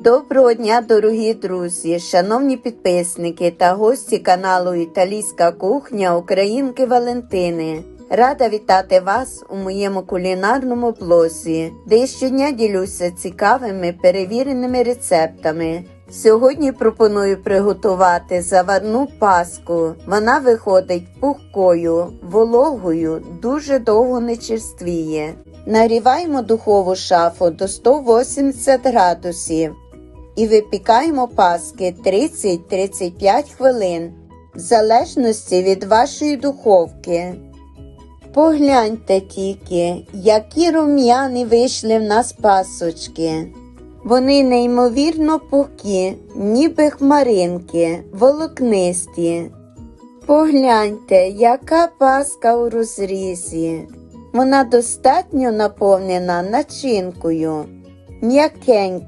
Доброго дня, дорогі друзі, шановні підписники та гості каналу Італійська кухня Українки Валентини. Рада вітати вас у моєму кулінарному блозі, де щодня ділюся цікавими перевіреними рецептами. Сьогодні пропоную приготувати заварну паску. Вона виходить пухкою, вологою, дуже довго не черствіє. Нагріваємо духову шафу до 180 градусів і випікаємо паски 30-35 хвилин, в залежності від вашої духовки. Погляньте тільки, які рум'яні вийшли в нас пасочки. Вони неймовірно пухкі, ніби хмаринки, волокнисті. Погляньте, яка паска у розрізі. Вона достатньо наповнена начинкою, м'якенька,